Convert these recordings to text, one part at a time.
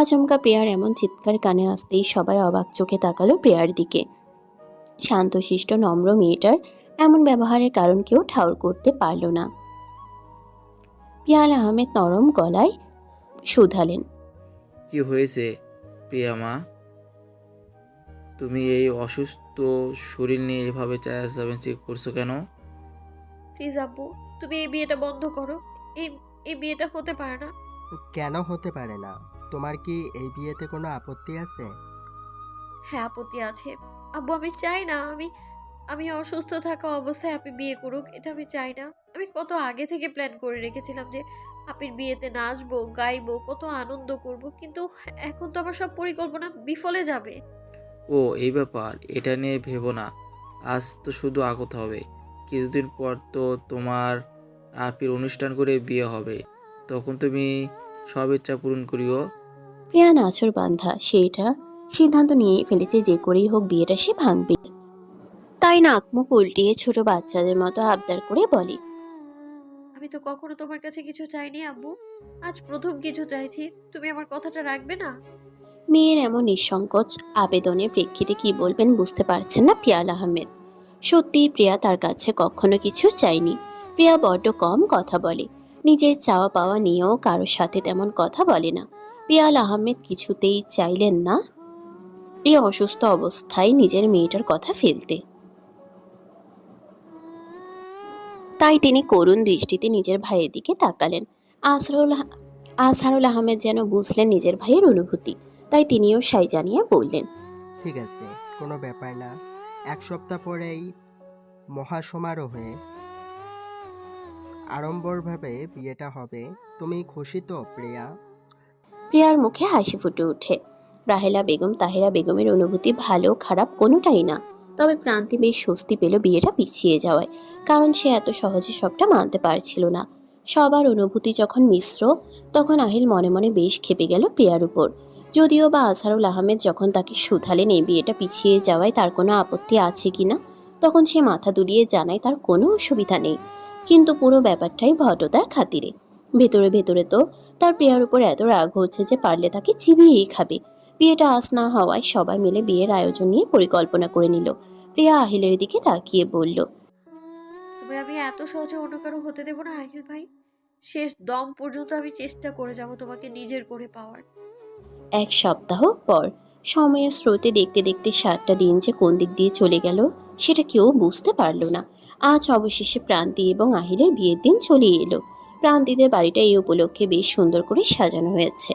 আচমকা প্রিয়ার এমন চিৎকার কানে আসতেই সবাই অবাক চোখে তাকালো প্রিয়ার দিকে। শান্তশিষ্ট নম্র মেয়েটার এমন ব্যবহারের কারণ কেউ ঠাউর করতে পারল না। পিয়াল আহমেদ নরম গলায় শুধালেন কি হয়েছে প্রিয়া মা? তুমি এই অসুস্থ শরীর নিয়ে এভাবে চেঁচামেচি করছ কেন? প্লিজ আব্বু তুমি এই বিয়েটা বন্ধ করো। এই এই বিয়েটা হতে পারে না। কেন হতে পারে না? তোমার কি এই বিয়েতে কোনো আপত্তি আছে? হ্যাঁ আপত্তি আছে। আব্বু আমি চাই না। আমি আমি অসুস্থ থাকা অবস্থায় আপনি বিয়ে করুক এটা আমি চাই না। আমি কত আগে থেকে প্ল্যান করে রেখেছিলাম যে আপনি বিয়েতে নাচবো গাইবো কত আনন্দ করব কিন্তু এখন তো আমার সব পরিকল্পনা বিফলে যাবে। ও এই ব্যাপার এটা নিয়ে ভেবো না। আজ তো শুধু আগত হবে। কিছুদিন পর তো তোমার আপির অনুষ্ঠান করে বিয়ে হবে। তখন তুমি সব ইচ্ছা পূরণ করিও। প্রিয়া নাচর বান্ধা সেইটা সিদ্ধান্ত নিয়ে ফেলেছে যে করেই হোক বিয়েটা সে ভাঙবে। তাই নাক মুখ উল্টিয়ে ছোট বাচ্চাদের মতো আবদার করে বলে আমি তো কখনো তোমার কাছে কিছু চাইনি আব্বু। আজ প্রথম কিছু চাইছি। তুমি আমার কথাটা রাখবে না? মেয়ের এমন নিঃসংকোচ আবেদনের প্রেক্ষিতে কি বলবেন বুঝতে পারছেন না পিয়াল আহমেদ। সত্যি প্রিয়া তার কাছে কখনো কিছু চায়নি প্রিয়া বড্ড কম কথা বলে। নিজের চাওয়া পাওয়া নিয়েও কারোর সাথে তেমন কথা বলে না। পিয়াল আহমেদ কিছুতেই চাইলেন না। প্রিয়া অসুস্থ অবস্থায় নিজের মেয়েটার কথা ফেলতে। তাই তিনি করুণ দৃষ্টিতে নিজের ভাইয়ের দিকে তাকালেন। আসরুল আজহারুল আহমেদ যেন বুঝলেন নিজের ভাইয়ের অনুভূতি, তাই তিনিও সাই জানিয়ে বললেন, ঠিক আছে, কোনো ব্যাপার না। এক সপ্তাহ পরেই মহাসমারোহে আড়ম্বরভাবে বিয়েটা হবে। তুমি খুশি তো, প্রিয়া? প্রিয়ার মুখে হাসি ফুটে ওঠে। রাহেলা বেগম, তাহেরা বেগমের অনুভূতি ভালো, খারাপ কোনোটাই না। তবে প্রান্তি বেশ স্বস্তি পেল বিয়েটা পিছিয়ে যাওয়ায়, কারণ সে এত সহজে সবটা মানতে পারছিল না। সবার অনুভূতি যখন মিশ্র, তখন আহিল মনে মনে বেশ খেপে গেল প্রিয়ার উপর। যদিও বা আজহারুল আহমেদ যখন তাকে শুধালেন এই বিয়েটা পিছিয়ে যাওয়ায় তার কোনো আপত্তি আছে কিনা তখন সে মাথা দুলিয়ে জানায় তার কোনো অসুবিধা নেই। কিন্তু পুরো ব্যাপারটাই ভদ্রতার খাতিরে। ভেতরে ভেতরে তো। তার প্রিয়ার উপর এত রাগ হচ্ছে যে পারলে তাকে চিবিয়েই খাবে। বিয়েটা আস না হওয়ায় সবাই মিলে বিয়ের আয়োজন নিয়ে পরিকল্পনা করে নিল। প্রিয়া আহিলের দিকে তাকিয়ে বলল তবে আমি এত সহজে অন্য কারও হতে দেবো না আহিল ভাই? শেষ দম পর্যন্ত আমি চেষ্টা করে যাব তোমাকে নিজের করে পাওয়ার। এক সপ্তাহ পর সময়ের স্রোতে দেখতে দেখতে সাতটা দিন যে কোন দিক দিয়ে চলে গেল সেটা কেউ বুঝতে পারল না। আজ অবশেষে প্রান্তি এবং আহিলের বিয়ের দিন চলে এলো। প্রান্তিদের বাড়িটা এই উপলক্ষে বেশ সুন্দর করে সাজানো হয়েছে।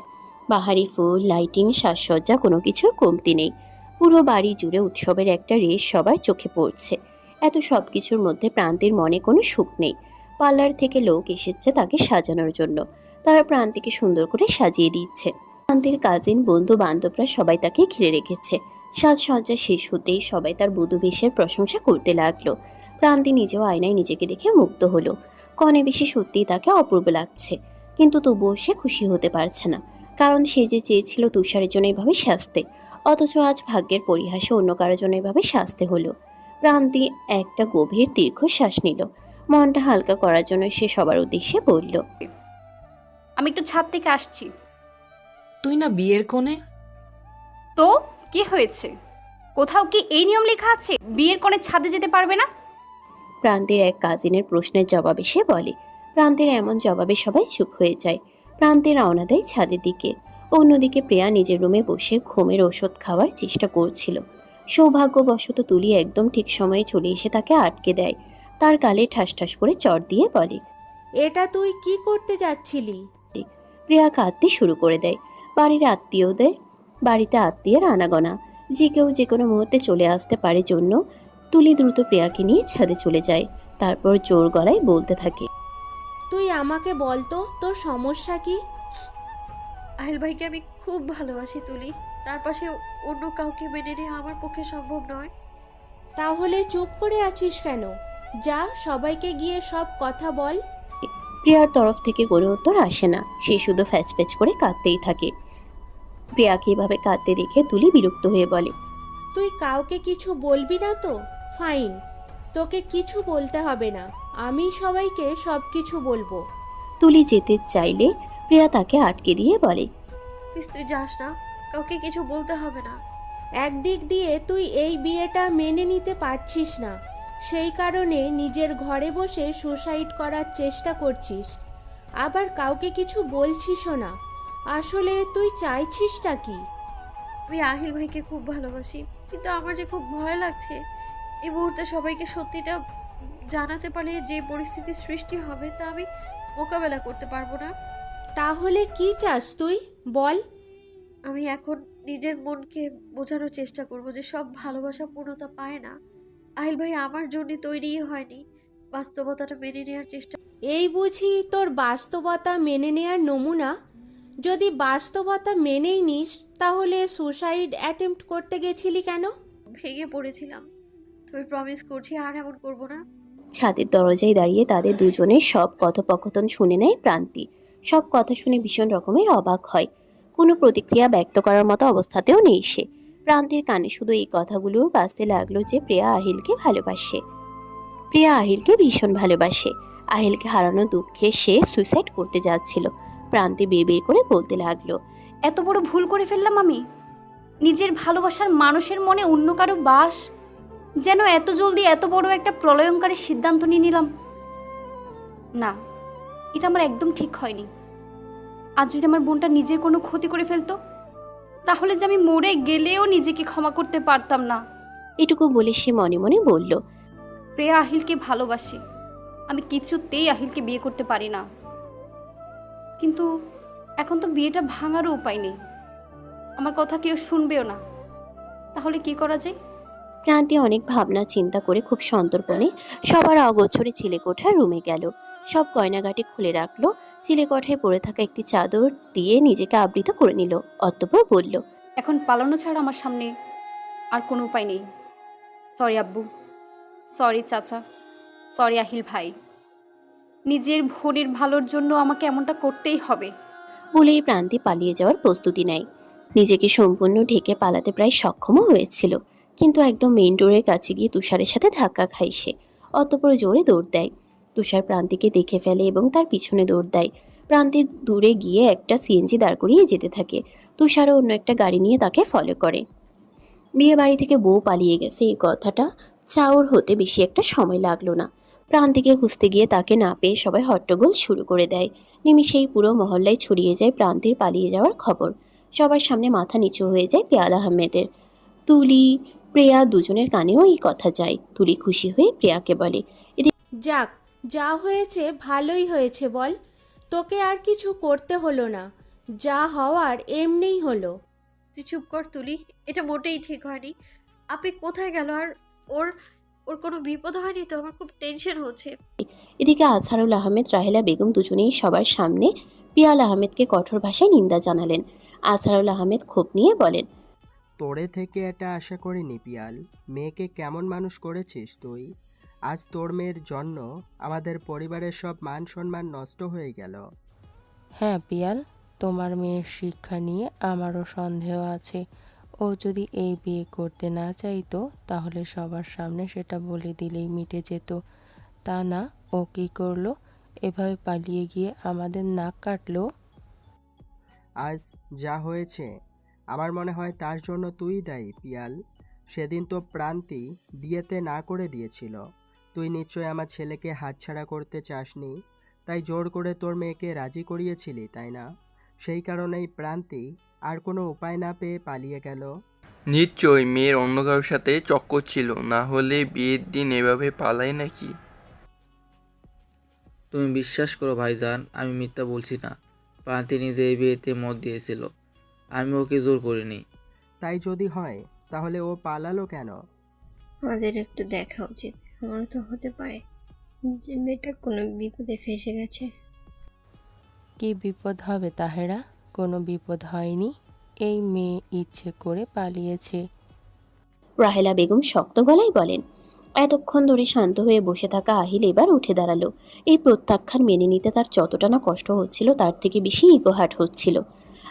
বাহারি ফুল, লাইটিং, সাজসজ্জা কোনো কিছুর কমতি নেই। পুরো বাড়ি জুড়ে উৎসবের একটা রেশ সবার চোখে পড়ছে। এত সব কিছুর মধ্যে প্রান্তির মনে কোনো সুখ নেই। পার্লার থেকে লোক এসেছে তাকে সাজানোর জন্য। তারা প্রান্তিকে সুন্দর করে সাজিয়ে দিচ্ছে। প্রান্তির কাজিন বন্ধু, বান্ধবরা সবাই তাকে ঘিরে রেখেছে। সাজসজ্জা শেষ হতেই সবাই তার বধূ বেশের প্রশংসা করতে লাগল। প্রান্তি নিজেও আয়নায় নিজেকে দেখে মুগ্ধ হলো। কনে বেশি সত্যিই তাকে অপূর্ব লাগছে কিন্তু তবুও সে খুশি হতে পারছে না কারণ সে যে চেয়েছিল তুষারের জন্য এভাবে শাস্তে অথচ আজ ভাগ্যের পরিহাসে অন্য কারোর জন্য এভাবে শাস্তে হলো। প্রান্তি একটা গভীর দীর্ঘশ্বাস নিল মনটা হালকা করার জন্য সে সবার উদ্দেশ্যে বলল আমি একটু ছাদ থেকে আসছি। তুই না বিয়ের কোণে? তো কি হয়েছে? কোথাও কি এই নিয়ম লেখা আছে? বিয়ের কোণে ছাদে যেতে পারবে না? প্রান্তির এক কাজিনের প্রশ্নের জবাবে সে বলে প্রান্তের এমন জবাবে সবাই চুপ হয়ে যায়। প্রান্তের রওনা দেয় ছাদের দিকে। অন্যদিকে প্রিয়া নিজের রুমে বসে ঘুমের ওষুধ খাওয়ার চেষ্টা করছিল। সৌভাগ্যবশত তুলি একদম ঠিক সময়ে চলে এসে তাকে আটকে দেয়। তার গালে ঠাস ঠাস করে চট দিয়ে বলে এটা তুই কি করতে যাচ্ছিলি? প্রিয়া কাঁদতে শুরু করে দেয়। বাড়ির আত্মীয়দের বাড়িতে আত্মীয়ের আনাগোনা। যে কেউ যে কোনো মুহূর্তে চলে আসতে পারে জন্য তুলি দ্রুত প্রিয়াকে নিয়ে ছাদে চলে যায়। তারপর জোর গলায় বলতে থাকে তুই আমাকে বলতো তোর সমস্যা কি? আহিল ভাইকে আমি খুব ভালোবাসি তুলি। তার পাশে অন্য কাউকে মেনে নেওয়া আমার পক্ষে সম্ভব নয়। তাহলে চুপ করে আছিস কেন? যা সবাইকে গিয়ে সব কথা বল। প্রিয়ার তরফ থেকে কোনো উত্তর আসে না। সে শুধু ফ্যাচ ফ্যাচ করে কাঁদতেই থাকে। প্রিয়াকে এভাবে কাঁদতে দেখে তুলি বিরক্ত হয়ে বলে তুই কাউকে কিছু বলবি না তো? ফাইন তোকে কিছু বলতে হবে না আমি সবাইকে সব কিছু বলব। তুলি যেতে চাইলে প্রিয়া তাকে আটকে দিয়ে বলে প্লিজ তুই যাস না কাউকে কিছু বলতে হবে না। একদিক দিয়ে তুই এই বিয়েটা মেনে নিতে পারছিস না সেই কারণে নিজের ঘরে বসে সুসাইড করার চেষ্টা করছিস। আবার কাউকে কিছু বলছিসও না আসলে তুই চাইছিসটা কি? আমি আহিল ভাইকে খুব ভালোবাসি কিন্তু আমার যে খুব ভয় লাগছে এই মুহূর্তে সবাইকে সত্যিটা জানাতে পারলে যে পরিস্থিতির সৃষ্টি হবে তা আমি মোকাবেলা করতে পারব না। তাহলে কি চাস তুই? বল। আমি এখন নিজের মনকে বোঝানোর চেষ্টা করব যে সব ভালোবাসা পূর্ণতা পায় না। আহিল ভাই আমার জন্য তৈরিই হয়নি। বাস্তবতাটা মেনে নেওয়ার চেষ্টা এই বুঝি তোর বাস্তবতা মেনে নেয়ার নমুনা? যদি বাস্তবতা মেনেই নিস তাহলে সুসাইড অ্যাটেম্প্ট করতে গেছিলি কেন? ভেঙে পড়েছিলাম। তবে প্রমিস করছি আর এমন করব না। ছাদের দরজায় দাঁড়িয়ে তাদের দুজনের সব কথোপকথন শুনে নেয় প্রান্তি। সব কথা শুনে ভীষণ রকমের অবাক হয়। কোনো প্রতিক্রিয়া ব্যক্ত করার মতো অবস্থাতেও নেই সে। প্রান্তির কানে শুধু এই কথাগুলো বাজতে লাগল যে প্রিয়া আহিলকে ভালোবাসে। প্রিয়া আহিলকে ভীষণ ভালোবাসে। আহিলকে হারানো দুঃখে সে সুইসাইড করতে যাচ্ছিল। প্রান্তি বিড়বিড় করে বলতে লাগল এত বড় ভুল করে ফেললাম আমি। নিজের ভালোবাসার মানুষের মনে অন্য কারও বাস যেন এত জলদি এত বড় একটা প্রলয়ঙ্কারী সিদ্ধান্ত নিয়ে নিলাম। না এটা আমার একদম ঠিক হয়নি। আজ যদি আমার বোনটা নিজের কোনো ক্ষতি করে ফেলতো তাহলে যে আমি মরে গেলেও নিজেকে ক্ষমা করতে পারতাম না। এটুকু বলে সে মনে মনে বলল প্রেয়া আহিলকে ভালোবাসে। আমি কিছুতেই আহিলকে বিয়ে করতে পারি না। কিন্তু এখন তো বিয়েটা ভাঙারও উপায় নেই। আমার কথা কেউ শুনবেও না। তাহলে কি করা যায়? প্রান্তি অনেক ভাবনা চিন্তা করে খুব সন্তর্পণে সবার অগোছরে চিলেকোঠার রুমে গেল। সব গয়নাগাটি খুলে রাখল। চিলেকোঠায় পড়ে থাকা একটি চাদর দিয়ে নিজেকে আবৃত করে নিল। অতঃপর বলল এখন পালানো ছাড়া আমার সামনে আর কোনো উপায় নেই। সরি আব্বু। সরি চাচা। সরি আহিল ভাই। নিজের বোনের ভালোর জন্য আমাকে এমনটা করতেই হবে। বলেই প্রান্তি পালিয়ে যাওয়ার প্রস্তুতি নেয়। নিজেকে সম্পূর্ণ ঢেকে পালাতে প্রায় সক্ষমও হয়েছিল। কিন্তু একদম মেইন ডোরের কাছে গিয়ে তুষারের সাথে ধাক্কা খায় সে। অতঃপর জোরে দৌড় দেয়। তুষার প্রান্তিকে দেখে ফেলে এবং তার পিছনে দৌড় দেয়। প্রান্তি দূরে গিয়ে একটা সিএনজি দাঁড় করিয়ে যেতে থাকে। তুষারও অন্য একটা গাড়ি নিয়ে তাকে ফলো করে। বিয়ে বাড়ি থেকে বউ পালিয়ে গেছে। এই কথাটা চাউর হতে বেশি একটা সময় লাগল না। প্রান্তিকে খুঁজতে গিয়ে তাকে না পেয়ে সবাই হট্টগোল শুরু করে দেয়। নিমিষেই পুরো মহল্লায় ছড়িয়ে যায় প্রান্তির পালিয়ে যাওয়ার খবর। সবার সামনে মাথা নিচু হয়ে যায় পেয়াল আহমেদের। তুলি প্রিয়া দুজনের কানেও এই কথা যায়। তুলি খুশি হয়ে প্রিয়াকে বলে যাক যা হয়েছে ভালোই হয়েছে বল। তোকে আর কিছু করতে হলো না। যা হওয়ার এমনিই হলো। তুই চুপ কর তুলি এটা মোটেই ঠিক হয়নি। আপনি কোথায় গেল? আর ওর ওর কোনো বিপদ হয়নি তো? আমার খুব টেনশন হচ্ছে। এদিকে আজহারুল আহমেদ রাহেলা বেগম দুজনেই সবার সামনে। পিয়াল আহমেদকে কঠোর ভাষায় নিন্দা জানালেন। আজহারুল আহমেদ ক্ষোভ নিয়ে বলেন তোরে থেকে এটা আশা করিনি পিয়াল। মেয়েকে কেমন মানুষ করেছিস তুই? আজ তোর মেয়ের জন্য আমাদের পরিবারের সব মান সম্মান নষ্ট হয়ে গেল। হ্যাঁ পিয়াল তোমার মেয়ের শিক্ষা নিয়ে আমারও সন্দেহ আছে। ও যদি এই বিয়ে করতে না চাইতো তাহলে সবার সামনে সেটা বলে দিলেই মিটে যেত। তা না ও কী করল? এভাবে পালিয়ে গিয়ে আমাদের নাক কাটলো? আজ যা হয়েছে আমার মনে হয় তার জন্য তুই দায়ী পিয়াল। সেদিন তো প্রান্তি বিয়েতে না করে দিয়েছিল। তুই নিশ্চয় আমার ছেলেকে হাতছাড়া করতে চাসনি তাই জোর করে তোর মেয়েকে রাজি করিয়েছিলি তাই না? সেই কারণেই প্রান্তি আর কোনো উপায় না পেয়ে পালিয়ে গেল। নিশ্চয়ই মেয়ের অন্য কারোর সাথে চক্কর ছিল না হলে বিয়ের দিন এভাবে পালাই নাকি? তুমি বিশ্বাস করো ভাইজান আমি মিথ্যা বলছি না। প্রান্তি নিজে এই বিয়েতে মত দিয়েছিল। আমি ওকে জোর করিনি। তাই যদি হয় তাহলে ও পালালো কেন? আমাদের একটু দেখা উচিত। এমনও তো হতে পারে যে মেয়েটা কোনো বিপদে ফেসে গেছে। কি বিপদ হবে তাহেরা? কোনো বিপদ হয়নি? এই মেয়ে ইচ্ছে করে পালিয়েছে। রাহেলা বেগম শক্ত গলায় বলেন এতক্ষণ ধরে শান্ত হয়ে বসে থাকা আহিল এবার উঠে দাঁড়াল। এই প্রত্যাখ্যান মেনে নিতে তার যতটা না কষ্ট হচ্ছিল তার থেকে বেশি ইগোহাট হচ্ছিল।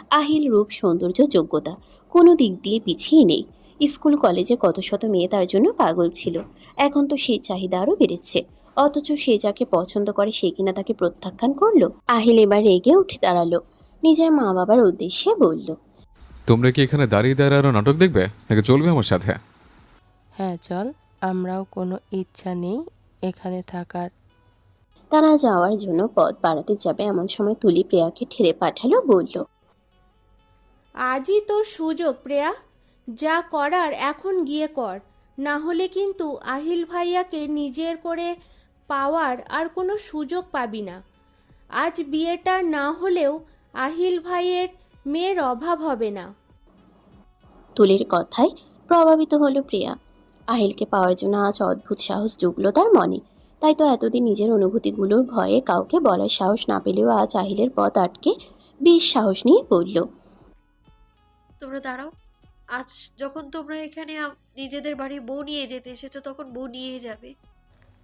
আহিল রূপ সৌন্দর্য যোগ্যতা। কোনো দিক দিয়ে পিছিয়ে নেই। স্কুল কলেজে কত শত মেয়ে তার জন্য পাগল ছিল। এখন তো সেই চাহিদা আরও বেড়েছে। অথচ সে যাকে পছন্দ করে সে কিনা তাকে প্রত্যাখ্যান করল। আহিল এবার রেগে উঠে দাঁড়াল। নিজের মা বাবার উদ্দেশ্যে বলল তোমরা কি এখানে দাঁড়িয়ে দাঁড়িয়ে আরও নাটক দেখবে? নাকি চলবে আমার সাথে? হ্যাঁ চল। আমরাও কোনো ইচ্ছা নেই এখানে থাকার। তারা যাওয়ার জন্য পথ বাড়াতে যাবে এমন সময় তুলি প্রিয়াকে ঠেলে পাঠালো বলল আজই তোর সুযোগ, প্রেয়া। যা করার এখন গিয়ে কর। না হলে কিন্তু আহিল ভাইয়াকে নিজের করে পাওয়ার আর কোনো সুযোগ পাবি না। আজ বিয়েটা না হলেও আহিল ভাইয়ের মেয়ের অভাব হবে না। তুলির কথায় প্রভাবিত হলো প্রিয়া। আহিলকে পাওয়ার জন্য আজ অদ্ভুত সাহস জুগলো তার মনে। তাই তো এতদিন নিজের অনুভূতিগুলোর ভয়ে কাউকে বলার সাহস না পেলেও আজ আহিলের পথ আটকে বেশ সাহস নিয়ে বলল তোমরা দাঁড়াও। আজ যখন তোমরা এখানে আম- নিজেদের বাড়ি বউ নিয়ে যেতে এসেছ তখন বউ নিয়ে যাবে।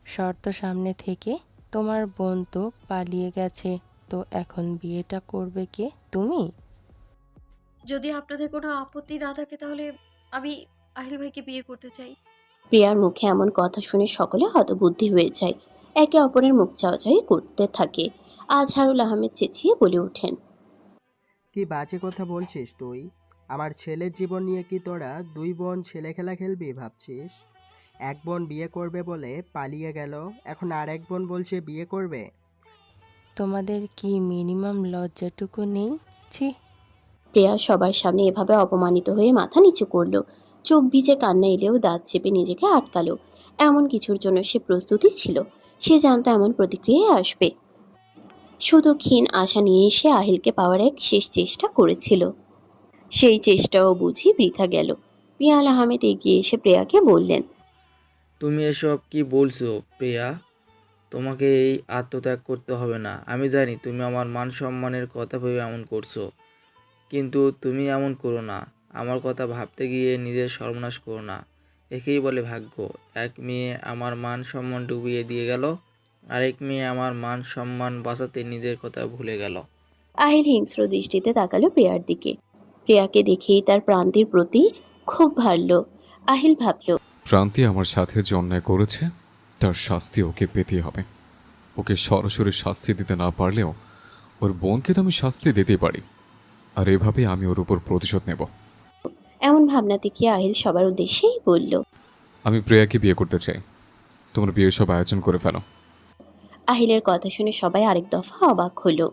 শর্ত সামনে থেকে তোমার বোন তো পালিয়ে গেছে তো এখন বিয়েটা করবে কে? তুমি? যদি আপনাদের কোনো আপত্তি না থাকে তাহলে আমি আহিল ভাইকে বিয়ে করতে চাই। প্রিয়ার মুখে এমন কথা শুনে সকলে হতবুদ্ধি হয়ে যায়। একে অপরের মুখ চাওয়াচাই করতে থাকে। আজহারুল আহমেদ চেঁচিয়ে বলে ওঠেন। কি বাজে কথা বলছিস তুই? আমার ছেলের জীবন নিয়ে কি তোরা দুই বোন ছেলে খেলা খেলবি ভাবছিস? এক বোন বিয়ে করবে বলে পালিয়ে গেল এখন আর এক বোন বলছে বিয়ে করবে। তোমাদের কি মিনিমাম লজ্জাটুকু নেই? ছি। প্রিয়া সবার সামনে এভাবে অপমানিত হয়ে মাথা নিচু করল। চোখ ভিজে কান্না এলেও দাঁত চেপে নিজেকে আটকালো। এমন কিছুর জন্য সে প্রস্তুতি ছিল। সে জানতো এমন প্রতিক্রিয়ায় আসবে। শুধু ক্ষীণ আশা নিয়ে সে আহিলকে পাওয়ার এক শেষ চেষ্টা করেছিল। সেই চেষ্টাও বুঝি বৃথা গেল। পিয়াল আহমেদ এগিয়ে এসে প্রিয়াকে বললেন তুমি এসব কি বলছো প্রিয়া? তোমাকে এই আত্মত্যাগ করতে হবে না। আমি জানি তুমি আমার মান সম্মানের কথা ভেবে এমন করছ কিন্তু তুমি এমন করো না। আমার কথা ভাবতে গিয়ে নিজের সর্বনাশ করো না। একেই বলে ভাগ্য। এক মেয়ে আমার মান সম্মান ডুবিয়ে দিয়ে গেল আরেক মেয়ে আমার মান সম্মান বাঁচাতে নিজের কথা ভুলে গেল। আহিল হিংস্র দৃষ্টিতে তাকালো প্রিয়ার দিকে। প্রিয়াকে দেখেই তার প্রান্তির প্রতি খুব ভারল আহিল ভাবল প্রান্তি আমার সাথে যে অন্যায় করেছে তার শাস্তি ওকে পেতে হবে। ওকে সরাসরি শাস্তি দিতে না পারলেও ওর বোনকে তো আমি শাস্তি দিতেই পারি। আর এভাবে আমি ওর উপর প্রতিশোধ নেব। এমন ভাবনা থেকে আহিল সবার উদ্দেশ্যেই বলল আমি প্রিয়াকে বিয়ে করতে চাই। তোমরা বিয়ের সব আয়োজন করে ফেলো। আহিলের কথা শুনে সবাই আরেক দফা অবাক হলো।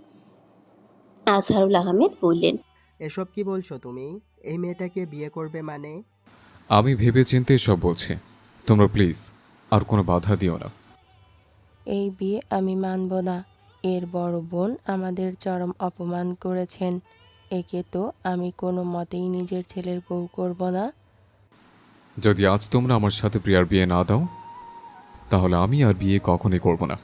আজহারুল আহমেদ বললেন এসব কি বলছো তুমি? এই মেয়েটাকে বিয়ে করবে মানে? আমি ভেবে চিন্তে সব বলছি। তোমরা প্লিজ আর কোনো বাধা দিও না। এই বিয়ে আমি মানব না। এর বড় বোন আমাদের চরম অপমান করেছেন। একে তো আমি কোনো মতেই নিজের ছেলের বউ করব না। যদি আজ তোমরা আমার সাথে প্রিয়ার বিয়ে না দাও তাহলে আমি আর বিয়ে কখনোই করব না।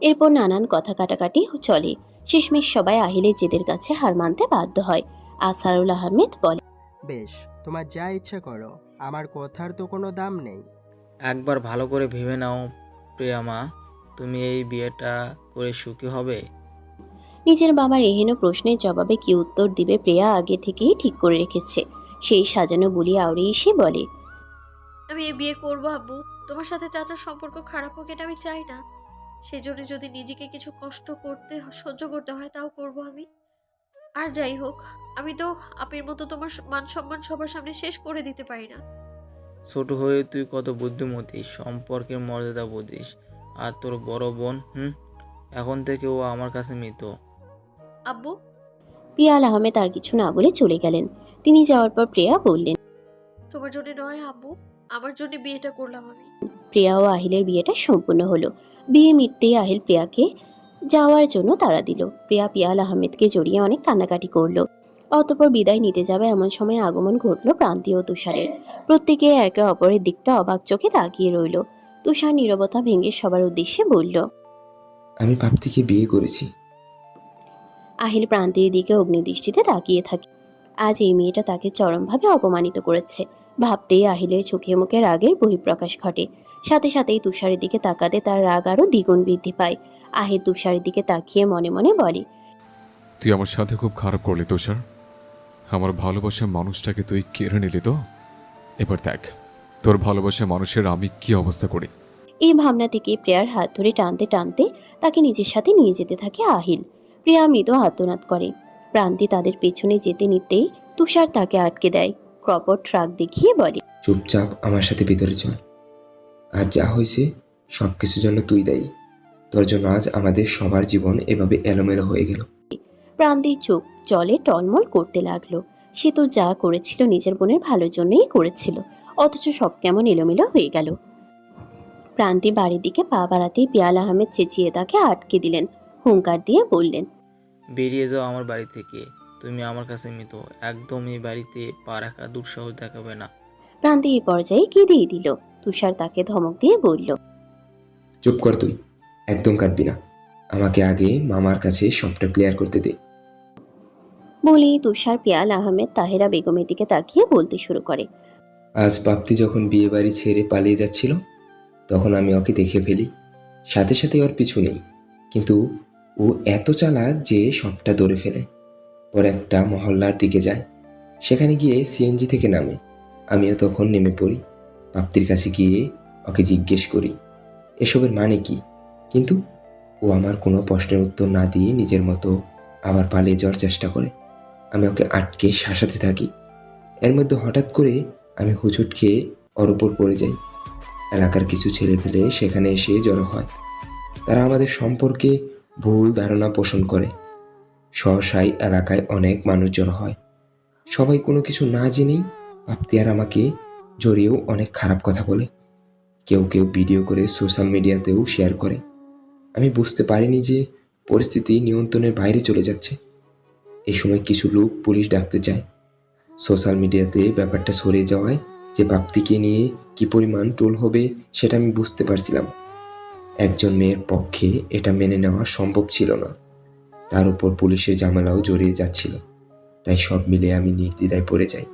এরপর নানান কথা কাটাকাটি চলে। শেষমেশ সবাই আহিলের জেদের কাছে হার মানতে বাধ্য হয়। আসারুল আহমেদ বলে বেশ তোমার যা ইচ্ছা করো আমার কথার তো কোনো দাম নেই। একবার ভালো করে ভেবে নাও প্রিয়া মা তুমি এই বিয়েটা করে সুখী হবে? নিজের বাবার এহেন প্রশ্নের জবাবে কি উত্তর দিবে প্রিয়া আগে থেকেই ঠিক করে রেখেছে। সেই সাজানো বুলি আউড়ে এসে বলে আমি এই বিয়ে করব আব্বু। তোমার সাথে চাচার সম্পর্ক খারাপ হোক এটা আমি চাই না। সেই জন্য যদি নিজেকে কিছু কষ্ট করতে সহ্য করতে হয় তাও করব আমি। আর যাই হোক আমি তো আপের মতো তোমার মান সম্মান সবার সামনে শেষ করে দিতে পারি না। ছোট হয়ে তুই কত বুদ্ধিমতী সম্পর্কের মর্যাদা বুঝিস আর তোর বড় বোন হুম? এখন থেকে ও আমার কাছে মৃত। আব্বু? পিয়াল আহমেদ আর কিছু না বলে চলে গেলেন। তিনি যাওয়ার পর প্রিয়া বললেন তোমার জন্য নয় আব্বু আমার জন্য বিয়েটা করলাম আমি। প্রিয়া ও আহিলের বিয়েটা সম্পূর্ণ হলো। বিয়ে মিটতেই আহিল প্রিয়াকে যাওয়ার জন্য তাড়া দিল। প্রিয়া পিয়াল আহমেদকে জড়িয়ে অনেক কান্নাকাটি করল। অতপর বিদায় নিতে যাবে এমন সময় আগমন ঘটলো প্রান্তি ও তুষারের। প্রত্যেকে একে অপরের দিকটা অবাক চোখে তাকিয়ে রইল। তুষার নীরবতা ভেঙে সবার উদ্দেশ্যে বলল আমি প্রাপ্তিকে বিয়ে করেছি। আহিল প্রান্তির দিকে অগ্নিদৃষ্টিতে তাকিয়ে থাকে। আজ এই মেয়েটা তাকে চরমভাবে অপমানিত করেছে। ভাবতেই আহিলের চোখে মুখে রাগের বহিঃপ্রকাশ ঘটে। সাথে সাথেই তুষারের দিকে তাকাতে তার রাগ আরও দ্বিগুণ বৃদ্ধি পায়। আহিল তুষারের দিকে তাকিয়ে মনে মনে বলে তুই আমার সাথে খুব খারাপ করলি তুষার। আমার ভালোবাসার মানুষটাকে তুই কেড়ে নিলি তো? এবার দেখ তোর ভালোবাসার মানুষের আমি কি অবস্থা করি? এই ভাবনা থেকে প্রিয়ার হাত ধরে টানতে টানতে তাকে নিজের সাথে নিয়ে যেতে থাকে আহিল। প্রিয়া মৃত আত্মনাদ করে। প্রান্তি তাদের পেছনে যেতে নিতেই তুষার তাকে আটকে দেয়। ক্রপর ট্রাক দেখিয়ে বলে চুপচাপ আমার সাথে ভিতরে চল। আজ যা হয়েছে সব কিছুর জন্য তুই দায়ী। তোর জন্য আজ আমাদের সবার জীবন এভাবে এলোমেলো হয়ে গেল। প্রান্তির চোখ জলে টলমল করতে লাগল। সে তো যা করেছিল নিজের বোনের ভালোর জন্যই করেছিল অথচ সব কেমন এলোমেলো হয়ে গেল। প্রান্তি বাড়ির দিকে পা বাড়াতেই পিয়াল আহমেদ চেঁচিয়ে তাকে আটকে দিলেন হুঙ্কার দিয়ে বললেন বেরিয়ে যাও আমার বাড়ি থেকে তুমি আমার কাছে মৃত একদম এই বাড়িতে পা রাখা দুঃসাহস দেখাবে না। প্রান্তি এই পর্যায়ে কি দিয়ে দিল। তুষার তাকে ধমক দিয়ে বলল চুপ কর তুই একদম কাটবি না। আমাকে আগে মামার কাছে সবটা ক্লিয়ার করতে দে। বলেই তুষার পিয়াল আহমেদ তাহেরা বেগমের দিকে তাকিয়ে বলতে শুরু করে আজ প্রাপ্তি যখন বিয়ে বাড়ি ছেড়ে পালিয়ে যাচ্ছিল তখন আমি ওকে দেখে ফেলি। সাথে সাথে ওর পিছু নেই কিন্তু ও এত চালাক যে সবটা ধরে ফেলে। পরে একটা মহল্লার দিকে যায় সেখানে গিয়ে সিএনজি থেকে নামে। আমিও তখন নেমে পড়ি। প্রাপ্তির কাছে গিয়ে ওকে জিজ্ঞেস করি, এসবের মানে কি? কিন্তু ও আমার কোনো প্রশ্নের উত্তর না দিয়ে নিজের মতো আবার পালিয়ে যাওয়ার চেষ্টা করে। আমি ওকে আটকে শাসাতে থাকি। এর মধ্যে হঠাৎ করে আমি হুচুট খেয়ে ওর উপর পড়ে যাই। এলাকার কিছু ছেলে পেলে সেখানে এসে জড়ো হয়। তারা আমাদের সম্পর্কে ভুল ধারণা পোষণ করে। সহসাই এলাকায় অনেক মানুষ জড়ো হয়। সবাই কোনো কিছু না জেনেই আর আমাকে জড়িয়েও অনেক খারাপ কথা বলে। কেউ কেউ ভিডিও করে সোশ্যাল মিডিয়াতেও শেয়ার করে। আমি বুঝতে পারিনি যে পরিস্থিতি নিয়ন্ত্রণের বাইরে চলে যাচ্ছে। এই সময় কিছু লোক পুলিশ ডাকতে চায়। সোশ্যাল মিডিয়াতে ব্যাপারটা সরে যাওয়ায় যে প্রাপ্তিকে নিয়ে কি পরিমাণ টোল হবে সেটা আমি বুঝতে পারছিলাম। একজন মেয়ের পক্ষে এটা মেনে নেওয়া সম্ভব ছিল না। তার উপর পুলিশের ঝামেলাও জড়িয়ে যাচ্ছিল। তাই সব মিলে আমি নির্দ্বিধায় পড়ে যাই।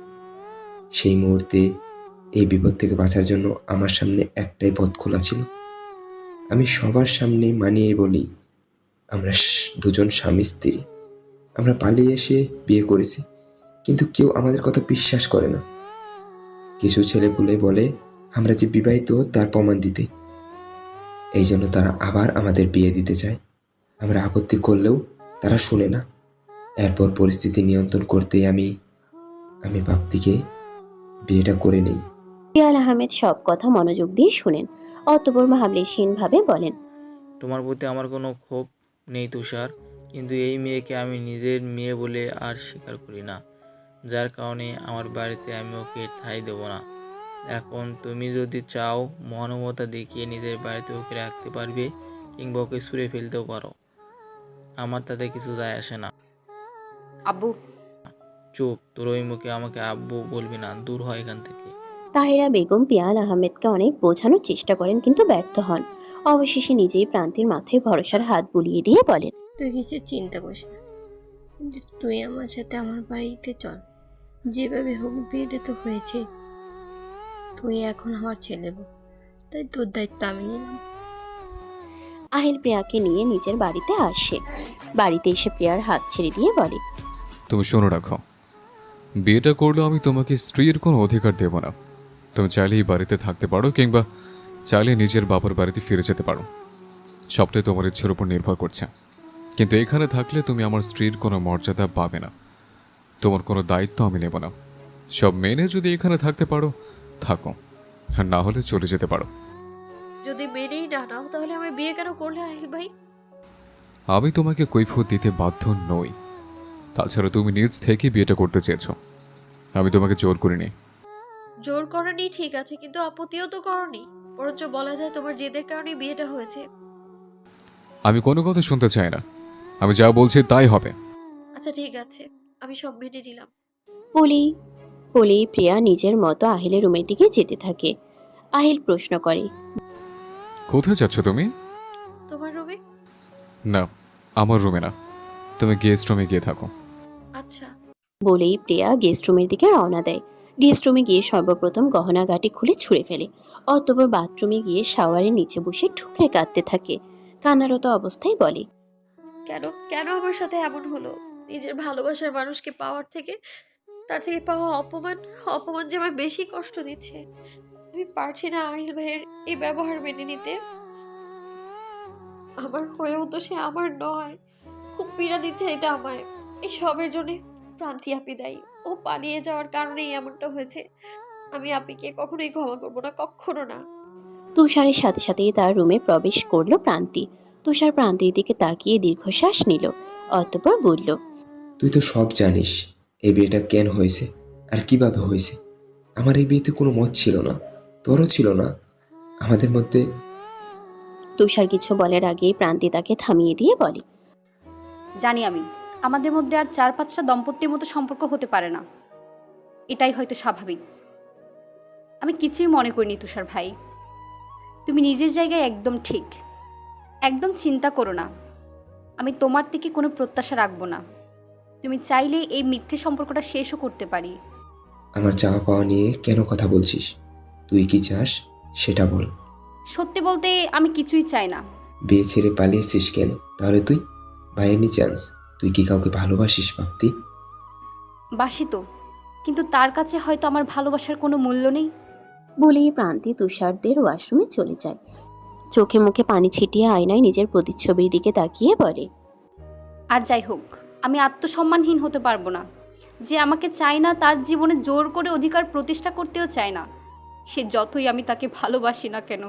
সেই মুহূর্তে এই বিপদ থেকে বাঁচার জন্য আমার সামনে একটাই পথ খোলা ছিল। আমি সবার সামনে মানিয়ে বলি, আমরা দুজন স্বামী স্ত্রী। আমরা পালিয়ে এসে বিয়ে করেছি, কিন্তু কেউ আমাদের কথা বিশ্বাস করে না। কিছু ছেলে পুলে বলে, আমরা যে বিবাহিত, তার প্রমাণ দিতে। এই জন্য তারা আবার আমাদের বিয়ে দিতে চায়। আমরা আপত্তি করলেও তারা শুনে না। এরপর পরিস্থিতি নিয়ন্ত্রণ করতেই আমি আমি প্রাপ্তিকে বিয়েটা করে নেই। পিয়াল আহমেদ সব কথা মনোযোগ দিয়ে শুনেন। অতপর ভাবে বলেন তোমার প্রতি আমার কোনো ক্ষোভ নেই তুষার কিন্তু এই মেয়েকে আমি নিজের মেয়ে বলে আর স্বীকার করি না। যার কারণে আমার বাড়িতে আমি ওকে ঠাঁই দেবো না। এখন তুমি যদি চাও মহানুভবতা দেখিয়ে নিজের বাড়িতে ওকে রাখতে পারবে কিংবা ওকে ছুঁড়ে ফেলতেও পারো। আমার তাতে কিছু যায় আসে না। আব্বু। চুপ তোর ওই মুখে আমাকে আব্বু বলবি না দূর হয় এখান থেকে। তাহেরা বেগম পিয়াল আহমেদকে অনেক বোঝানোর চেষ্টা করেন কিন্তু ব্যর্থ হন। অবশেষে নিজেই প্রান্তির মাথায় ভরসার হাত বুলিয়ে দিয়ে বলেন তুই কিছু চিন্তা করিস না কিন্তু তুই আমার সাথে আমার বাড়িতে চল। যেভাবে হোক বিয়েটা তো হয়েছে। তুই এখন আমার ছেলে বউ তাই তোর দায়িত্ব আমি নিলাম। আহিল প্রিয়াকে নিয়ে নিজের বাড়িতে আসে। বাড়িতে এসে প্রিয়ার হাত ছেড়ে দিয়ে বলে তুমি শোনো রাখো বিয়েটা করলেও আমি তোমাকে স্ত্রীর কোনো অধিকার দেব না। তুমি চাইলে এই বাড়িতে থাকতে পারো কিংবা চাইলে নিজের বাবার বাড়িতে ফিরে যেতে পারো। সবটাই তোমার ইচ্ছের উপর নির্ভর করছে। কিন্তু এখানে থাকলে তুমি আমার স্ত্রীর কোনো মর্যাদা পাবে না। তোমার কোনো দায়িত্ব আমি নেব না। সব মেনে যদি এখানে থাকতে পারো থাকো। আর না হলে চলে যেতে পারো। যদি মেনেই না নাও তাহলে আমার বিয়ে কেন করলে আহিল ভাই? আমি তোমাকে কৈফত দিতে বাধ্য নই। তাছাড়া তুমি নিজ থেকে বিয়েটা করতে চেয়েছো। আমি তোমাকে জোর করিনি। জোর করনি ঠিক আছে কিন্তু আপত্তিও তো করনি। বরঞ্চ বলা যায় তোমার জেদের কারণে বিয়েটা হয়েছে। আমি কোনো কথা শুনতে চাই না। আমি যা বলছি তাই হবে। আচ্ছা ঠিক আছে। আমি সব মেনে নিলাম। বলেই বলেই প্রিয়া নিজের মতো আহিলের রুমের দিকে যেতে থাকে। আহিল প্রশ্ন করে কোথায় যাচ্ছ তুমি? তোমার রুমে? না আমার রুমে না। তুমি গেস্ট রুমে গিয়ে থাকো। আচ্ছা। বলেই প্রিয়া গেস্ট রুমের দিকে রওনা দেয়। গেস্ট রুমে গিয়ে সর্বপ্রথম গহনাগাটি খুলে ছুঁড়ে ফেলে। অতপর বাথরুমে গিয়ে শাওয়ারের নিচে বসে ঠুকরে কাঁদতে থাকে। কান্নারত অবস্থায় বলে, কেন কেন আমার সাথে এমন হলো? নিজের ভালোবাসার মানুষকে পাওয়ার থেকে, তার থেকে পাওয়া অপমান অপমান যে আমার বেশি কষ্ট দিচ্ছে। আমি পারছি না আহিল ভাইয়ের এই ব্যবহার মেনে নিতে। আমার হয়েও তো সে আমার নয়। খুব পীড়া দিচ্ছে এটা আমায়। এই সবের জন্যে প্রান্তি আপি দায়ী। ও পালিয়ে যাওয়ার কারণেই এমনটা হয়েছে। আমি আপিকে কখনোই ক্ষমা করব না কখনো না। তুষারের সাথে সাথেই তার রুমে প্রবেশ করল প্রান্তি। তুষার প্রান্তির দিকে তাকিয়ে দীর্ঘশ্বাস নিল অতঃপর বলল তুই তো সব জানিস এই বিয়েটা কেন হয়েছে? আর কীভাবে হয়েছে? আমার এই বিয়েতে কোনো মত ছিল না তোরও ছিল না। আমাদের মধ্যে তুষার কিছু বলার আগেই প্রান্তি তাকে থামিয়ে দিয়ে বলে জানি আমি আমাদের মধ্যে আর চার পাঁচটা দম্পতির মতো সম্পর্ক হতে পারে না। এটাই হয়তো স্বাভাবিক। আমি কিছুই মনে করিনি তুষার ভাই। তুমি নিজের জায়গায় একদম ঠিক। একদম চিন্তা করো না। আমি তোমার থেকে কোনো প্রত্যাশা রাখব না। তুমি চাইলে এই মিথ্যে সম্পর্কটা শেষও করতে পারি। আমার চাওয়া পাওয়া নিয়ে কেন কথা বলছিস? তুই কি চাস? সেটা বল। সত্যি বলতে আমি কিছুই চাই না। বিয়ে ছেড়ে পালিয়েছিস কেন? তাহলে তুই? বাই এনি চান্স তুই কি কাউকে ভালোবাসিস প্রাপ্তি বাসি তো। কিন্তু তার কাছে হয়তো আমার ভালোবাসার কোনো মূল্য নেই। বলেই প্রান্তি তুষারদের ওয়াশরুমে চলে যায়। চোখে মুখে পানি ছিটিয়ে আয়নায় নিজের প্রতিচ্ছবির দিকে তাকিয়ে বলে আর যাই হোক আমি আত্মসম্মানহীন হতে পারব না। যে আমাকে চায় না তার জীবনে জোর করে অধিকার প্রতিষ্ঠা করতেও চায় না। সে যতই আমি তাকে ভালোবাসি না কেন